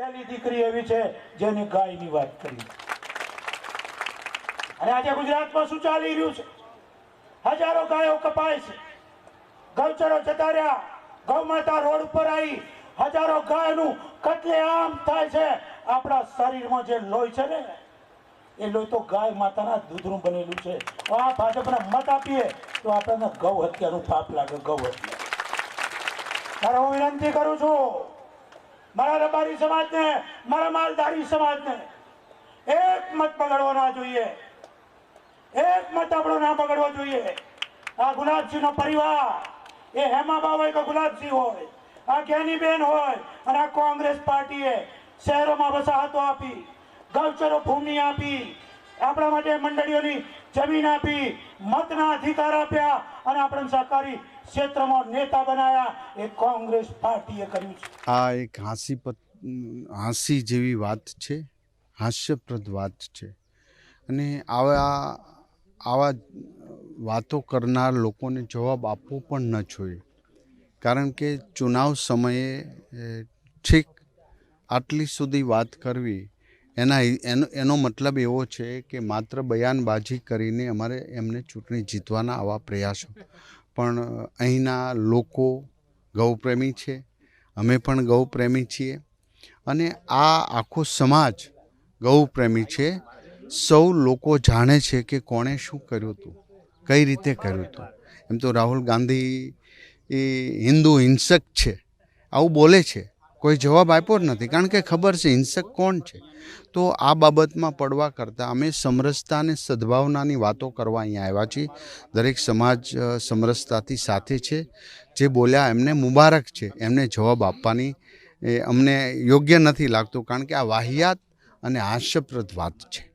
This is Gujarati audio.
પહેલી દીકરી એવી છે જેની ગાયની વાત કરી. અને આજે ગુજરાતમાં શું ચાલી રહ્યું છે? હજારો ગાયો કપાય છે. ગૌચરો જતા રહ્યા ગૌ રોડ ઉપર આવી. હજારો ગાયનું કતલેઆમ થાય છે. આપણા શરીરમાં જે લોહી છે ને, એ લોહી તો ગાય માતાના દૂધનું બનેલું છે. આ ભાજપને મત આપીએ તો આપણને ગૌ હત્યાનું પાપ લાગે ગૌ હત્યા ત્યારે હું વિનંતી કરું છું મારા રબારી સમાજને, મારા માલધારી સમાજને. એક મત બગડવો ના જોઈએ. એક મત આપણો ના બગડવો જોઈએ. આ ગુલાબસિંહનો પરિવાર, એ હેમાબા હોય કે ગુલાબસિંહ હોય, આ જ્ઞાનીબેન હોય, અને આ કોંગ્રેસ પાર્ટીએ શહેરોમાં વસાહતો આપી, ગૌચરો ભૂમિ આપી આપણા માટે મંડળીઓની જમીન આપી, મતના અધિકાર આપ્યા અને આપણે સહકારી ક્ષેત્રમાં નેતા બનાયા. એ કોંગ્રેસ પાર્ટીએ કર્યું છે. આ એક હાંસી હાંસી જેવી વાત છે, હાસ્યપ્રદ વાત છે. અને આવા આવા વાતો કરનાર લોકોને જવાબ આપવો પણ ન જોઈએ. કારણ કે ચુનાવ સમયે ઠીક આટલી સુધી વાત કરવી એના એનો એનો મતલબ એવો છે કે માત્ર બયાનબાજી કરીને અમારે એમને ચૂંટણી જીતવાના આવા પ્રયાસો. પણ અહીંના લોકો ગૌપ્રેમી છે, અમે પણ ગૌપ્રેમી છીએ અને આ આખો સમાજ ગૌપ્રેમી છે. સૌ લોકો જાણે છે કે કોણે શું કર્યું હતું, કઈ રીતે કર્યું હતું. એમ તો રાહુલ ગાંધી એ હિન્દુ હિંસક છે, આવું બોલે છે. કોઈ જવાબ આપ્યો જ નથી, કારણ કે ખબર છે, હિંસક કોણ છે? તો આ બાબતમાં પડવા કરતાં અમે સમરસતા અને સદભાવનાની વાતો કરવા અહીંયા આવ્યા છીએ. દરેક સમાજ સમરસતાથી સાથે છે. જે બોલ્યા એમને મુબારક છે, એમને જવાબ આપવાની એ અમને યોગ્ય નથી લાગતું, કારણ કે આ વાહિયાત અને હાસ્યપ્રદ વાત છે.